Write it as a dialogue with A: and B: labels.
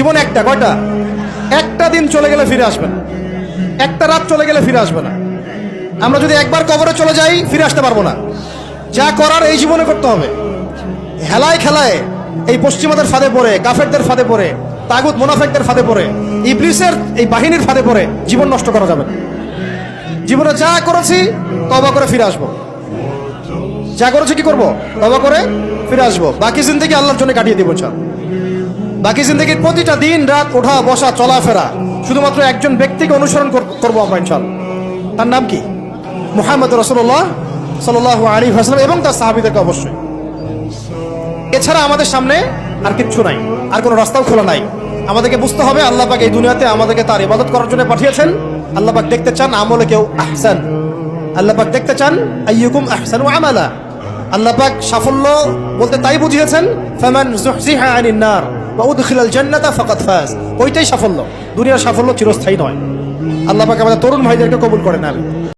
A: জীবন একটা, কয়টা? একটা দিন চলে গেলে ফিরে আসবে না। একটা রাত চলে গেলে ফিরে আসবে না। আমরা যদি একবার কবরে চলে যাই, ফিরে আসতে পারব না। যা করার এই জীবনে করতে হবে। হেলায় খেলায় এই পশ্চিমাদের ফাঁদে পড়ে, কাফেরদের ফাঁদে পড়ে, তাগুত মোনাফেকদের ফাঁদে পড়ে, ইবলিসের এই বাহিনীর ফাঁদে পড়ে জীবন নষ্ট করা যাবে না। জীবনে যা করেছি, তবা করে ফিরে আসব। যা করেছি কি করব? তবা করে ফিরে আসব। বাকি জিন্দগি আল্লাহর জন্য কাটিয়ে দিব, ইনশাআল্লাহ। বাকি জিন্দগির প্রতিটা দিন রাত, ওঠা, বসা, চলাফেরা। শুধুমাত্র একজন ব্যক্তিকে অনুসরণ কর- করব আমরা ইনশাল্লাহ তার নাম কি? মুহাম্মদ রসুল্লাহ সাল্লাহ আলী হাসলাম এবং তার সাহাবিদেরকে অবশ্যই। এছাড়া আমাদের সামনে আর কিচ্ছু নাই, আর কোনো রাস্তাও খোলা নাই। আমাদেরকে বুঝতে হবে, আল্লাহ পাক এই দুনিয়াতে আমাদেরকে তার ইবাদত করার জন্য পাঠিয়েছেন। আল্লাহ পাক দেখতে চান আমলে কেউ আহসান। আল্লাহ পাক দেখতে চান আইয়ুকুম আহসানু আমালা। আল্লাহ পাক সাফল্য বলতে তাই বুঝিয়েছেন, ফামান যুহজিহা আনিন ওয়া উদখিলাল জান্নাতা ফাজ। ওইটাই সাফল্য। দুনিয়ার সাফল্য চিরস্থায়ী নয়। আল্লাহ পাক আমাদের তরুণ ভাইদেরকে কবুল করেন আমি